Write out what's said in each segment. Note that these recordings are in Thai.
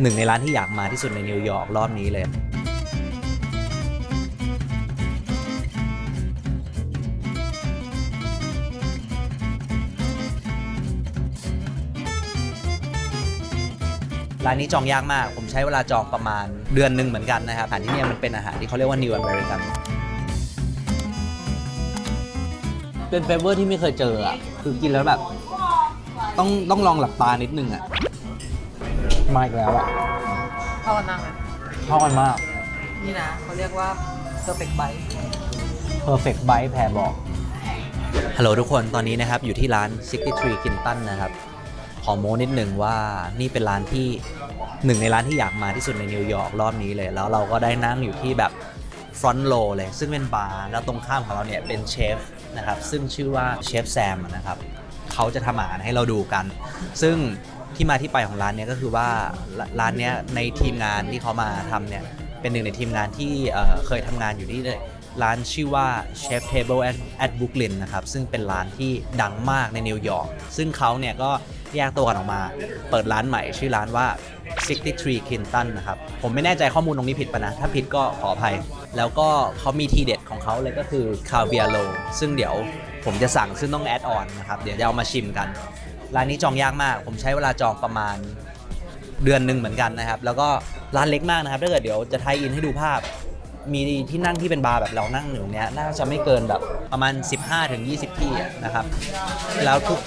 หนึ่งในร้านที่อยากมาที่สุดในนิวยอร์กรอบนี้เลย ร้านนี้จองยากมาก ผมใช้เวลาจองประมาณเดือนหนึ่งเหมือนกันนะครับอาหารที่นี่มันเป็นอาหารที่เขาเรียกว่า New American เป็นเฟเวอร์ที่ไม่เคยเจออะ คือกินแล้วแบบ ต้องต้องลองหลับตานิดนึงอะ มาอีกแล้วอะเข้ากันมากนะเข้ากันมาก นี่นะเขาเรียกว่า perfect bite perfect bite แพรบอก ฮัลโหลทุกคนตอนนี้นะครับ อยู่ที่ร้าน 63 Kinton นะครับ ขอโม้นิดหนึ่งว่านี่เป็นร้านที่หนึ่งในร้านที่อยากมาที่สุดในนิวยอร์กรอบนี้เลย แล้วเราก็ได้นั่งอยู่ที่แบบฟรอนต์โลเลย ซึ่งเป็นบาร์แล้วตรงข้ามของเราเนี่ยเป็นเชฟนะครับ ซึ่งชื่อว่าเชฟแซมนะครับ เขาจะทำอาหารให้เราดูกัน ซึ่ง ที่มาที่ไปของร้านเนี้ยก็คือว่าร้านเนี้ยในทีมงานที่เขามาทำเนี่ยเป็นหนึ่งในทีมงานที่เอ่อเคยทำงานอยู่ที่ร้านชื่อว่า Chef Table at, at Brooklyn นะครับซึ่งเป็นร้านที่ดังมากในนิวยอร์กซึ่งเขาเนี่ยก็แยกตัวกันออกมาเปิดร้านใหม่ชื่อร้านว่า 63 Clinton นะครับ ผมไม่แน่ใจข้อมูลตรงนี้ผิดปะนะ ถ้าผิดก็ขออภัย แล้วก็เขามีทีเด็ดของเขาเลยก็คือคาเวียโลซึ่งเดี๋ยวผมจะสั่งซึ่งต้องแอดออนนะครับ เดี๋ยวจะเอามาชิมกัน ร้านนี้จองยากมาก ผมใช้เวลาจองประมาณเดือนหนึ่งเหมือนกันนะครับ แล้วก็ร้านเล็กมากนะครับ ถ้าเกิดเดี๋ยวจะไทยอินให้ดูภาพ มีที่นั่งที่เป็นบาร์แบบเรานั่งอยู่ตรงเนี้ยน่าจะไม่เกินแบบประมาณ 15-20ที่อะนะครับ แล้วทุก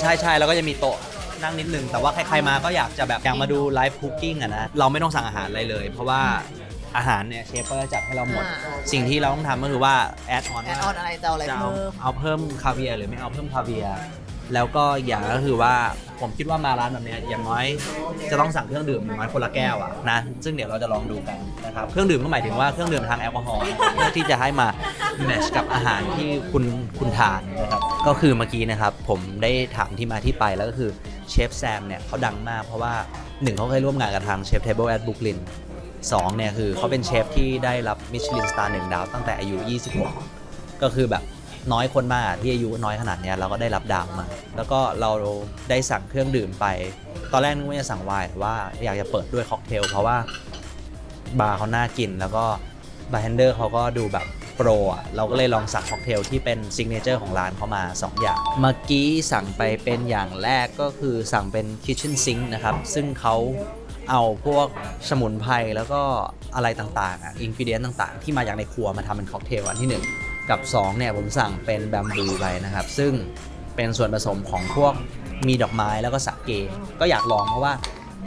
ใช่ใช่แล้วก็จะมีโต๊ะนั่งนิดนึง แต่ว่าใครๆมาก็อยากจะแบบอยากมาดูไลฟ์คุกกิ้งอะนะ เราไม่ต้องสั่งอาหารอะไรเลย เพราะว่าอาหารเนี่ยเชฟก็จะจัดให้เราหมด อ่า สิ่งที่เราต้องทำก็คือว่าแอดออน แอดออนอะไรจะเอาอะไรจะเอาเพิ่มเอาเพิ่มคาเวียร์หรือไม่เอาเพิ่มคาเวียร์ แล้วก็อีกอย่างก็คือว่าผมคิดว่ามาร้านแบบเนี้ยอย่างน้อยจะต้องสั่งเครื่องดื่มอย่างน้อยคนละแก้วอะนะซึ่งเดี๋ยวเราจะลองดูกันนะครับเครื่องดื่มก็หมายถึงว่าเครื่องดื่มทางแอลกอฮอล์เพื่อที่จะให้มาแมทชกับอาหารที่คุณคุณทานนะครับก็คือเมื่อกี้นะครับผมได้ถามที่มาที่ไปแล้วก็คือเชฟแซมเนี่ยเขาดังมากเพราะว่าหนึ่งเขาเคยร่วมงานกับทางเชฟเทเบิลแอดบุกลินสองเนี่ยคือเขาเป็นเชฟที่ได้รับมิชลินสตาร์หนึ่งดาวตั้งแต่อายุ 26 ก็คือแบบ น้อยคนมากที่อายุน้อยขนาดเนี้ยเราก็ได้รับดาวมา แล้วก็เราได้สั่งเครื่องดื่มไป ตอนแรกนึกว่าจะสั่งไวน์แต่ว่าอยากจะเปิดด้วยค็อกเทลเพราะว่าบาร์เขาน่ากินแล้วก็บาร์เทนเดอร์เขาก็ดูแบบโปรอะเราก็เลยลองสั่งค็อกเทลที่เป็นซิกเนเจอร์ของร้านเขามา 2 อย่าง เมื่อกี้สั่งไปเป็นอย่างแรกก็คือสั่งเป็นคิทเช่นซิงค์นะครับ ซึ่งเขาเอาพวกสมุนไพรแล้วก็อะไรต่างๆอะอินกิเดียนต่างๆ ที่มาจากในครัวมาทำเป็นค็อกเทลอันที่หนึ่ง กับ 2 เนี่ย ผมสั่งเป็นแบมบูไปนะครับ ซึ่งเป็นส่วนผสมของพวกมีดอกไม้แล้วก็สาเก ก็อยากลองเพราะว่า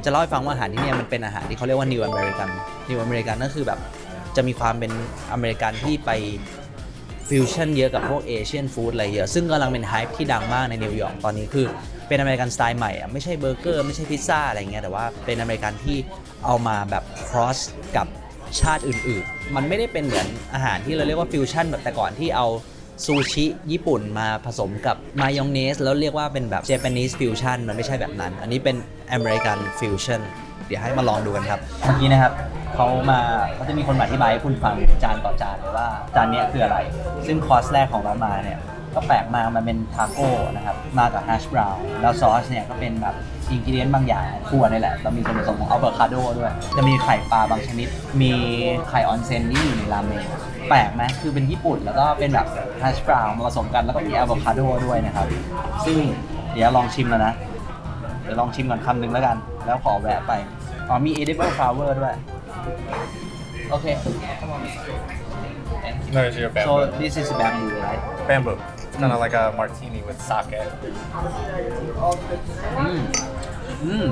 จะเล่าให้ฟังว่าอาหารที่เนี่ยมันเป็นอาหารที่เขาเรียกว่า New American New American ก็คือแบบจะมีความเป็นอเมริกันที่ไปฟิวชั่นเยอะกับพวกเอเชียนฟู้ดอะไรเยอะซึ่งกำลังเป็นไฮป์ที่ดังมากในนิวยอร์กตอนนี้คือเป็นอเมริกันสไตล์ใหม่อะไม่ใช่เบอร์เกอร์ไม่ใช่พิซซ่าอะไรเงี้ยแต่ว่าเป็นอเมริกันที่เอามาแบบ cross กับ ชาติอื่นๆ มันไม่ได้เป็นเหมือนอาหารที่เราเรียกว่าฟิวชั่นแบบแต่ก่อนที่เอาซูชิญี่ปุ่นมาผสมกับมายองเนส แล้วเรียกว่าเป็นแบบเจแปนิสฟิวชั่นมันไม่ใช่แบบนั้น อันนี้เป็นอเมริกันฟิวชั่นเดี๋ยวให้มาลองดูกันครับเมื่อกี้นะครับเขามาเขาจะมีคนมาอธิบายให้คุณฟังจานต่อจานเลยว่าจานนี้คืออะไร ซึ่งคอร์สแรกของเรามาเนี่ยก็แปลกมากมันเป็นทาโก้นะครับมากับแฮชบราวน์แล้วซอสเนี่ยก็เป็นแบบ อินกิเดียนบางอย่างทั่วนี่แหละแล้วมีส่วนผสมของอัลเบอร์คาโดด้วย จะมีไข่ปลาบางชนิด มีไข่ออนเซนที่อยู่ในราเมงแปลกไหมคือเป็นญี่ปุ่นแล้วก็เป็นแบบแฮชบราวน์มาผสมกันแล้วก็มีอัลเบอร์คาโดด้วยนะครับ ซึ่งเดี๋ยวลองชิมแล้วนะ เดี๋ยวลองชิมก่อนคำหนึ่งแล้วกัน แล้วขอแวะไป อ๋อมี edible flower ด้วย โอเค No, it's your so bamboo. this is bamboo right bamboo. It's kind of like a martini with sake. อืม อืม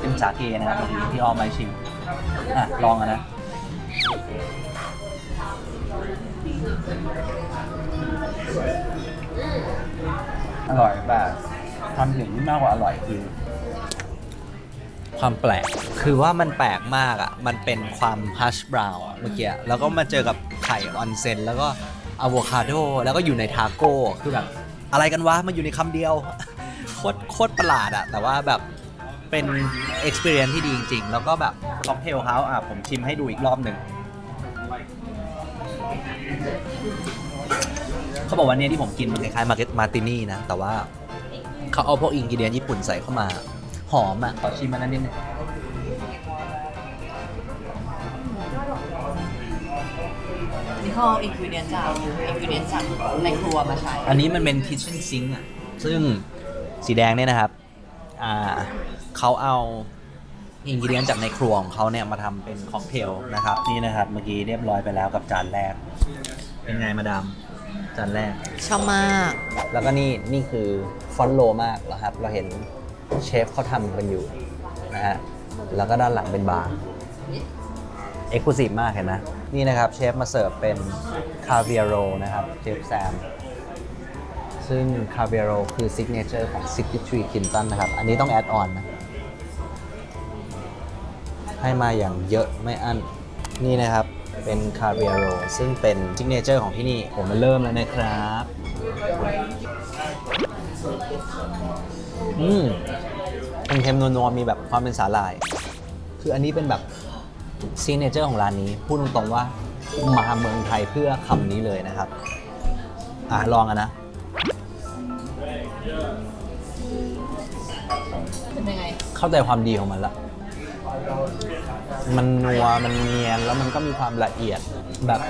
เป็นสาเกนะครับเมื่อกี้ที่ออมมาชิมอะลองกันนะอร่อยแบบความถึงที่มากกว่าอร่อยคือ ความแปลก คือว่ามันแปลกมากอะ มันเป็นความฮัชบราวน์เมื่อกี้ แล้วก็มาเจอกับไข่ออนเซน แล้วก็อะโวคาโด แล้วก็อยู่ในทาโก้ คือแบบ อะไรกันวะ มันอยู่ในคำเดียว โคตรโคตรประหลาดอะแต่ว่าแบบ เป็น experience ที่ดีจริง ๆ แล้วก็แบบค็อกเทลเขาอะผมชิมให้ดูอีกรอบหนึ่งเขาบอกว่าเนี่ยที่ผมกินมันคล้ายๆมาเก็ตมาตินี่นะ แต่ว่าเขาเอาพวกอิงกิเดียนญี่ปุ่นใส่เข้ามา หอมอะขอชิมมันนั้นนิดนึงนี่เขาเอาอินกิวเดียนจากอินกิเดียนจากในครัวมาใช้ อันนี้มันเป็น kitchen sink อะ ซึ่งสีแดงเนี่ยนะครับ อ่า เขาเอาอินกิเดียนจากในครัวของเขาเนี่ยมาทำเป็นค็อกเทลนะครับ นี่นะครับ เมื่อกี้เรียบร้อยไปแล้วกับจานแรก เป็นไงมาดามจานแรก ชอบมาก แล้วก็นี่นี่คือฟอนต์โลมากแล้วครับ เราเห็นเชฟเขาทำกันอยู่นะฮะแล้วก็ด้านหลังเป็นบาร์เอ็กซ์คลูซีฟมากเห็นไหมนี่นะครับเชฟมาเสิร์ฟเป็นคาเวียโรนะครับเชฟแซม ซึ่งคาเวียโรคือซิกเนเจอร์ของ 63 Clinton นะครับ อันนี้ต้องแอดออนนะ ให้มาอย่างเยอะไม่อั้นนี่นะครับ เป็นคาเวียโรซึ่งเป็นซิกเนเจอร์ของที่นี่ผมมาเริ่มแล้วนะครับ อืมเค็มๆนัวๆมีแบบความเป็นสาหร่าย คืออันนี้เป็นแบบซิกเนเจอร์ของร้านนี้ พูดตรงๆว่ามาเมืองไทยเพื่อคำนี้เลยนะครับ อะ ลองกันนะเป็นยังไง เข้าใจความดีของมันละ มันนัวมันเนียนแล้วมันก็มีความละเอียดแบบ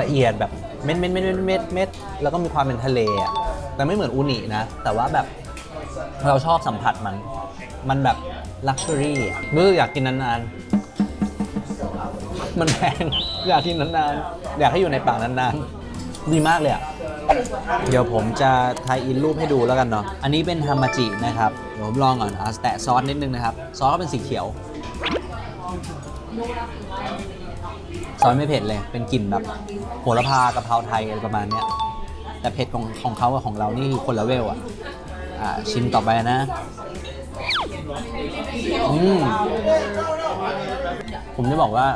ละเอียดแบบเม็ดเม็ดเม็ดเม็ดเม็ดเม็ดแล้วก็มีความเป็นทะเลอะแต่ไม่เหมือนอูนินะ แต่ว่าแบบเราชอบสัมผัสมัน มันแบบลักชัวรี่เมื่ออยากกินนานๆ มันแพงอยากกินนานๆ อยากให้อยู่ในปากนานๆ ดีมากเลยอะ เดี๋ยวผมจะไทยอินรูปให้ดูแล้วกันเนาะ อันนี้เป็นฮามาจินะครับ เดี๋ยวผมลองก่อนอะแตะซอสนิดนึงนะครับ ซอสก็เป็นสีเขียว ซอสไม่เผ็ดเลย เป็นกลิ่นแบบโหระพากะเพราไทยอะไรประมาณเนี้ย แต่เผ็ดของของเขากับของเรานี่คือคนละเวลอะอ่าชิมต่อไปนะ อืม ผมจะบอกว่า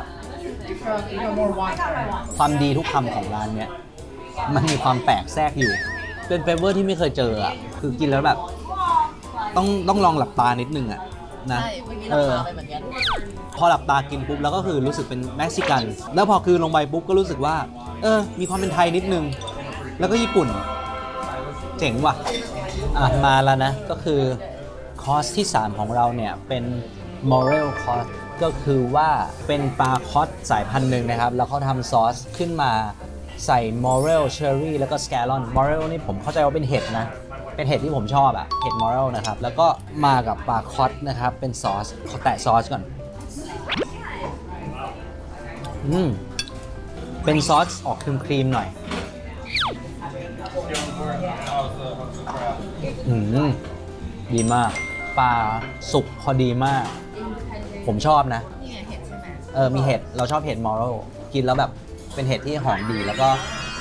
ความดีทุกคำของร้านเนี้ย มันมีความแปลกแทรกอยู่ เป็นเฟเวอร์ที่ไม่เคยเจออะคือกินแล้วแบบ ต้องต้องลองหลับตานิดนึงอะนะใช่เมื่อกี้เอเราอพาไปเหมือนกันพอหลับตากินปุ๊บแล้วก็คือรู้สึกเป็นเม็กซิกัน แล้วพอคือลงไปปุ๊บก็รู้สึกว่า เออ มีความเป็นไทยนิดนึง แล้วก็ญี่ปุ่น เจ๋งว่ะอะมาแล้วนะ ก็คือคอร์สที่ 3 ของเราเนี่ย เป็น moral course ก็คือว่าเป็นปลาคอสสายพันธุ์หนึ่งนะครับ แล้วเขาทำซอสขึ้นมา ใส่ moral cherry แล้วก็ scallon moral นี่ผมเข้าใจว่าเป็นเห็ดนะ เป็นเห็ดที่ผมชอบอะเห็ด moral นะครับ แล้วก็มากับปลาคอสนะครับ เป็นซอสขอแตะซอสก่อน อืม เป็นซอสออกครีมครีมๆหน่อย อืม ดีมาก ปลาสุกพอดีมาก ผมชอบนะ นี่ไงเห็ดใช่ไหม เออ มีเห็ด เราชอบเห็ดมอรัลกินแล้วแบบ เป็นเห็ดที่หอมดี แล้วก็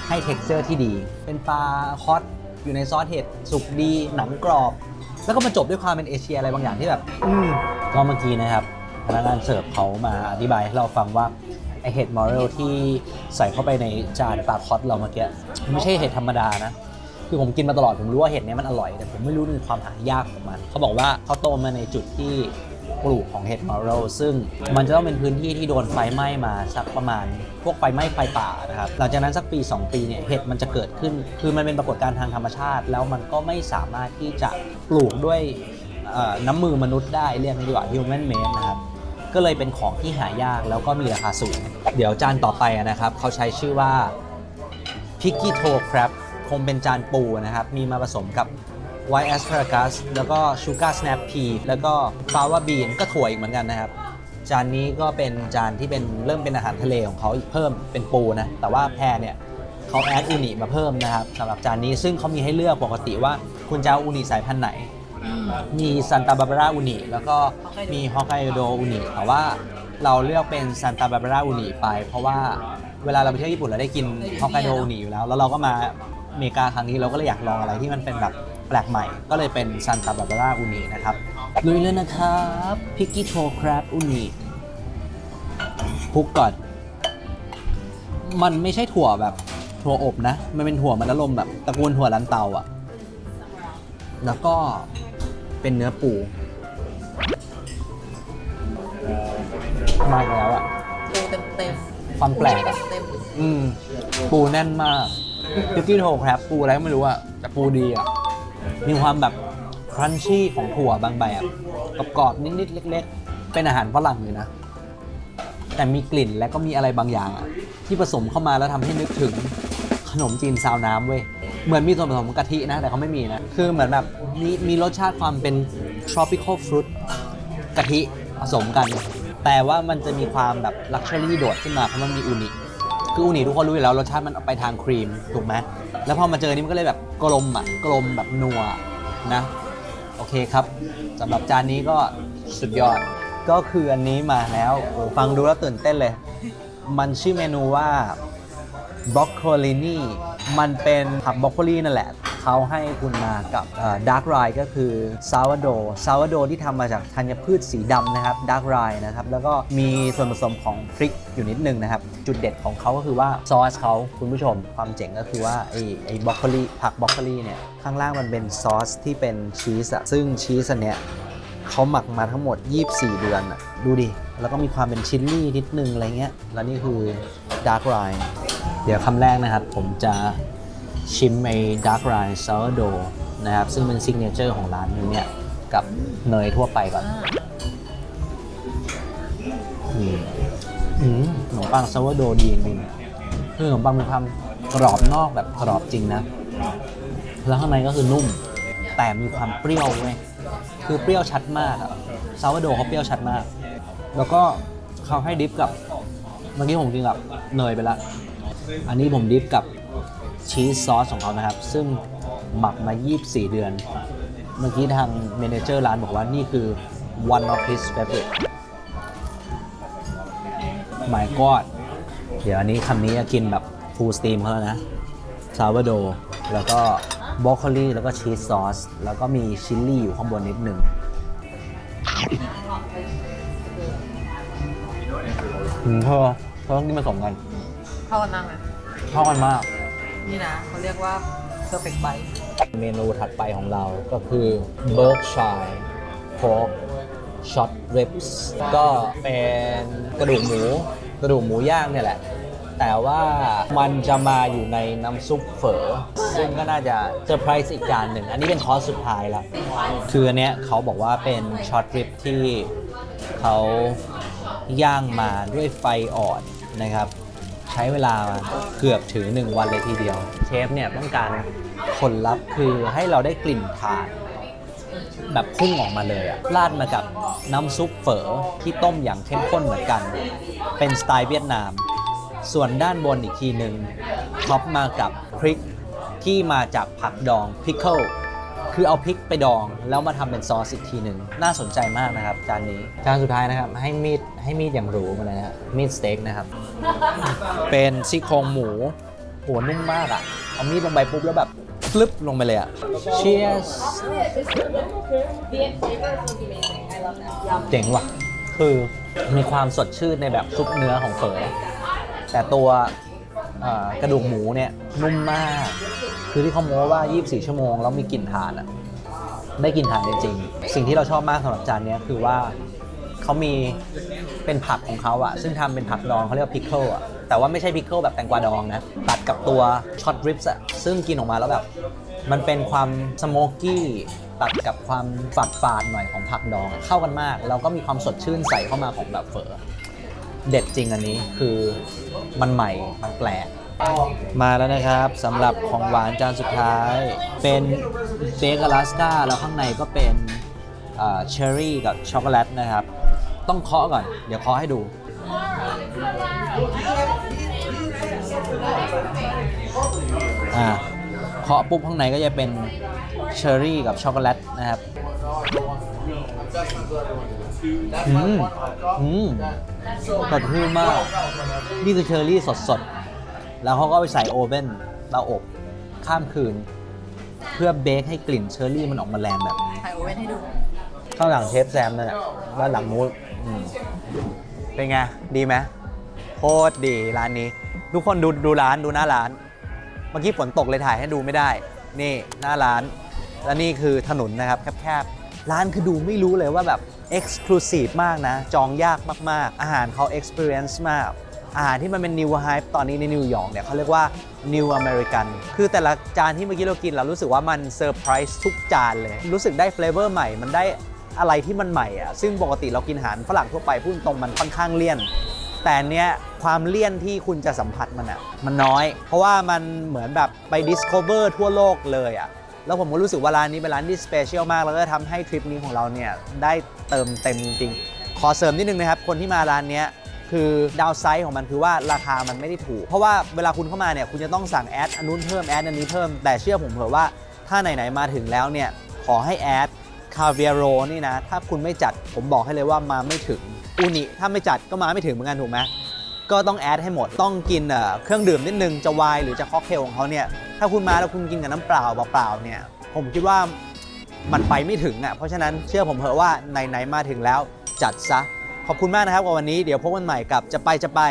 ให้ t e x t อร์ที่ดี เป็นปลาคอสอยู่ในซอสเห็ดสุกดีหนังกรอบ แล้วก็มาจบด้วยความเป็นเอเชียอะไรบางอย่างที่แบบ อืมก็เมื่อกี้นะครับพนักงานเสิร์ฟเขามาอธิบายให้เราฟังว่าไอเห็ดมอรัลที่ใส่เข้าไปในจานปลาคอสเราเมื่อกี้ไม่ใช่เห็ดธรรมดานะคือผมกินมาตลอดผมรู้ว่าเห็ดเนี้ยมันอร่อย แต่ผมไม่รู้ถึงความหายากของมัน เขาบอกว่าเขาโตมาในจุดที่ ปลูกของเห็ดมอรัลซึ่งมันจะต้องเป็นพื้นที่ที่โดนไฟไหม้มาสักประมาณ พวกไฟไหม้ไฟป่านะครับหลังจากนั้นสักปี 2 ปีเนี่ยเห็ดมันจะเกิดขึ้น คือมันเป็นปรากฏการณ์ทางธรรมชาติ แล้วมันก็ไม่สามารถที่จะปลูกด้วยน้ำมือมนุษย์ได้เรียกดีกว่า human made นะครับก็เลยเป็นของที่หายากแล้วก็มีราคาสูง เดี๋ยวจานต่อไปนะครับ เขาใช้ชื่อว่าพิกกี้โทครับคงเป็นจานปูนะครับ มีมาผสมกับ White Asparagus แล้วก็ Sugar Snap Pea แล้วก็ Fava Bean ก็ถั่วอีกเหมือนกันนะครับ จานนี้ก็เป็นจานที่เป็นเริ่มเป็นอาหารทะเลของเขาอีกเพิ่มเป็นปูนะ แต่ว่าแพรเนี่ยเขาแอดอูนิมาเพิ่มนะครับสำหรับจานนี้ซึ่งเขามีให้เลือกปกติว่าคุณจะเอาอูนิสายพันธุ์ไหน มีซันตาบาบาร่าอุนิแล้วก็มีฮอกไกโดอุนิแต่ว่าเราเลือกเป็นซันตาบาบาร่าอุนิไป เพราะว่าเวลาเราไปเที่ยวญี่ปุ่นเราได้กินฮอกไกโดอุนิอยู่แล้ว แล้วเราก็มาอเมริกาครั้งนี้เราก็เลยอยากลองอะไรที่มันเป็นแบบ แปลกใหม่ ก็เลยเป็นซันตาบาบาราอุนินะครับลุยเลยนะครับพิกกี้โทครับอุนิพุกก่อน มันไม่ใช่ถั่วแบบถั่วอบนะ มันเป็นถั่วมันอารมณ์แบบตระกูลถั่วลันเตาอะแล้วก็เป็นเนื้อปู มาอีกแล้วอะปูเต็มเต็มความแปลกอะเต็มอืม ปูแน่นมากพิกกี้โทครับ ปูอะไรก็ไม่รู้อะแต่ปูดีอะ มีความแบบครันชี่ของถั่วบางแบบกรอบๆนิดๆเล็ก ๆ เป็นอาหารฝรั่งเลยนะ แต่มีกลิ่นและก็มีอะไรบางอย่างอะที่ผสมเข้ามาแล้วทำให้นึกถึงขนมจีนซาวน้ำเว้ยเหมือนมีส่วนผสมของกะทินะ แต่เขาไม่มีนะ คือเหมือนแบบมีมีรสชาติความเป็น tropical fruit กะทิผสมกัน แต่ว่ามันจะมีความแบบ luxury โดดขึ้นมาเพราะมันมีอูนิ คืออูนิทุกคนรู้อยู่แล้วรสชาติมันไปทางครีมถูกไหมแล้วพอมาเจอนี่มันก็เลยแบบกลมอะกลมแบบนัวนะโอเคครับสำหรับจานนี้ก็สุดยอดก็คืออันนี้มาแล้วโอ้ฟังดูแล้วตื่นเต้นเลย มันชื่อเมนูว่าบรอกโคลินีมันเป็นผักบรอกโคลีนั่นแหละ เขาให้คุณมากับดาร์กไรก็คือซาวโดซาวโดที่ทำมาจากธัญพืชสีดำนะครับดาร์กไรนะครับ แล้วก็มีส่วนผสมของพริกอยู่นิดนึงนะครับ จุดเด็ดของเขาก็คือว่าซอสเขาคุณผู้ชมความเจ๋งก็คือว่าไอ้ไอ้บรอกโคลีผักบรอกโคลีเนี่ยข้างล่างมันเป็นซอสที่เป็นชีสอะซึ่งชีสอันเนี้ยเขาหมักมาทั้งหมด 24 เดือนอะดูดิ แล้วก็มีความเป็นชิลลี่นิดนึงอะไรเงี้ย แล้วนี่คือดาร์กไรเดี๋ยวคำแรกนะครับ ผมจะ ชิมไอ้ดาร์กไรซาวโดนะครับ ซึ่งเป็นซิกเนเจอร์ของร้านนี้เนี่ย กับเนยทั่วไปก่อนอืมอืมขนมปังซาวโดดีจริงๆคือขนมปังมีความกรอบนอกแบบกรอบจริงนะ แล้วข้างในก็คือนุ่ม แต่มีความเปรี้ยวเว้ยคือเปรี้ยวชัดมากอะซาวโดเขาเปรี้ยวชัดมาก แล้วก็เขาให้ดิฟกับ เมื่อกี้ผมกินกับเนยไปละ อันนี้ผมดิฟกับ ชีสซอสของเขานะครับ ซึ่งหมักมา 24 เดือน เมื่อกี้ทางเมเนเจอร์ร้านบอกว่านี่คือ one of his favorite my god เดี๋ยวอันนี้คำนี้จะกินแบบ full steam เขาแล้วนะซาวโดแล้วก็บรอกโคลีแล้วก็ชีสซอส แล้วก็มีชิลลี่อยู่ข้างบนนิดหนึ่งอืมเธอเธอต้องกินผสมกัน เข้ากันมากไหมเข้ากันมาก นี่นะเขาเรียกว่า perfect bite เมนูถัดไปของเราก็คือ Berkshire Pork Short Ribs ก็เป็นกระดูกหมู กระดูกหมูย่างเนี่ยแหละ แต่ว่ามันจะมาอยู่ในน้ำซุปเฝอ ซึ่งก็น่าจะเซอร์ไพรส์อีกจานหนึ่ง อันนี้เป็นคอร์สสุดท้ายแล้วคืออันเนี้ยเขาบอกว่าเป็นช็อตริปที่เขาย่างมาด้วยไฟอ่อนนะครับ ช้เวลาเกือบถึง 1 วันเลยทีเดียว เชฟเนี่ยต้องการผลลัพธ์คือให้เราได้กลิ่นถ่านแบบพุ่งออกมาเลยอะราดมากับน้ำซุปเฝอที่ต้มอย่างเข้มข้นเหมือนกัน เป็นสไตล์เวียดนาม ส่วนด้านบนอีกทีหนึ่งท็อปมากับพริกที่มาจากผักดองพิคเกิล คือเอาพริกไปดองแล้วมาทำเป็นซอสอีกทีหนึ่งน่าสนใจมากนะครับจานนี้จานสุดท้ายนะครับให้มีดให้มีดอย่างหรูมาเลยนะฮะมีดสเต็กนะครับ เป็นซี่โครงหมูหัวนุ่มมากอะเอามีดลงไปปุ๊บแล้วแบบฟลึบลงไปเลยอะ Cheers เจ๋งว่ะ คือมีความสดชื่นในแบบซุปเนื้อของเฝอแต่ตัวเอ่อ กระดูกหมูเนี่ยนุ่มมาก คือที่เขาโม้ว่า 24 ชั่วโมงแล้วมีกลิ่นถ่านอะได้กลิ่นถ่านจริงๆ สิ่งที่เราชอบมากสำหรับจานนี้คือว่าเขามีเป็นผักของเขาอะซึ่งทำเป็นผักดองเขาเรียกว่าพิคเกิลอะแต่ว่าไม่ใช่พิคเกิลแบบแตงกวาดองนะตัดกับตัวช็อตริปส์อะซึ่งกินออกมาแล้วแบบ มันเป็นความสโมกกี้ตัดกับความฝาดฝาดๆหน่อยของผักดองเข้ากันมาก แล้วก็มีความสดชื่นใส่เข้ามาของแบบเฝอ เด็ดจริงอันนี้คือมันใหม่มันแปลก มาแล้วนะครับสำหรับของหวานจานสุดท้าย เป็นเบคอลาสกาแล้วข้างในก็เป็นเชอร์รี่กับช็อกโกแลตนะครับ ต้องเคาะก่อน เดี๋ยวเคาะให้ดูอ่าเคาะปุ๊บข้างในก็จะเป็นเชอร์รี่กับช็อกโกแลตนะครับ อืมอืมสดชื่นมาก นี่คือเชอร์รี่สดๆ แล้วเขาก็เอาไปใส่โอเว่นเตาอบข้ามคืน เพื่อเบคให้กลิ่นเชอร์รี่มันออกมาแรงแบบถ่ายโอเว่นให้ดู ข้างหลังเชฟแซมนั่นแหละด้านหลังนู้นอืมเป็นไง ดีไหมโคตรดีร้านนี้ ทุกคนดูดูร้านดูหน้าร้าน เมื่อกี้ฝนตกเลยถ่ายให้ดูไม่ได้ นี่หน้าร้าน และนี่คือถนนนะครับแคบๆ ร้านคือดูไม่รู้เลยว่าแบบ Exclusive มากนะ จองยากมาก ๆ อาหารเขา Experience มาก อาหารที่มันเป็น New Hype ตอนนี้ในนิวยอร์กเนี่ยเขาเรียกว่า New American คือแต่ละจานที่เมื่อกี้เรากินเรารู้สึกว่ามันเซอร์ไพรส์ทุกจานเลย รู้สึกได้เฟลเวอร์ใหม่ มันได้อะไรที่มันใหม่อะซึ่งปกติเรากินอาหารฝรั่งทั่วไปพูดตรงมันค่อนข้างเลี่ยน แต่เนี้ยความเลี่ยนที่คุณจะสัมผัสมันอะมันน้อย เพราะว่ามันเหมือนแบบไป discover ทั่วโลกเลยอะ แล้วผมก็รู้สึกว่าร้านนี้เป็นร้านที่สเปเชียลมาก แล้วก็ทำให้ทริปนี้ของเราเนี่ยได้เติมเต็มจริงๆ ขอเสริมนิดนึงนะครับ คนที่มาร้านเนี้ยคือดาวไซด์ของมันคือว่าราคามันไม่ได้ถูก เพราะว่าเวลาคุณเข้ามาเนี่ยคุณจะต้องสั่งแอดอันนู้นเพิ่มแอดอันนี้เพิ่มแต่เชื่อผมเถอะว่าถ้าไหนๆมาถึงแล้วเนี่ยขอให้แอดคาเวียโรนี่นะ ถ้าคุณไม่จัดผมบอกให้เลยว่ามาไม่ถึงอูนิถ้าไม่จัดก็มาไม่ถึงเหมือนกันถูกไหมก็ต้องแอดให้หมดต้องกินเครื่องดื่มนิดนึงจะไวน์หรือจะค็อกเทลของเขาเนี่ย ถ้าคุณมาแล้วคุณกินกับน้ำเปล่าเปล่าๆเนี่ย ผมคิดว่ามันไปไม่ถึงอะเพราะฉะนั้นเชื่อผมเถอะว่าไหนๆมาถึงแล้วจัดซะ ขอบคุณมากนะครับกับวันนี้เดี๋ยวพบกันใหม่กับจะไปจะไป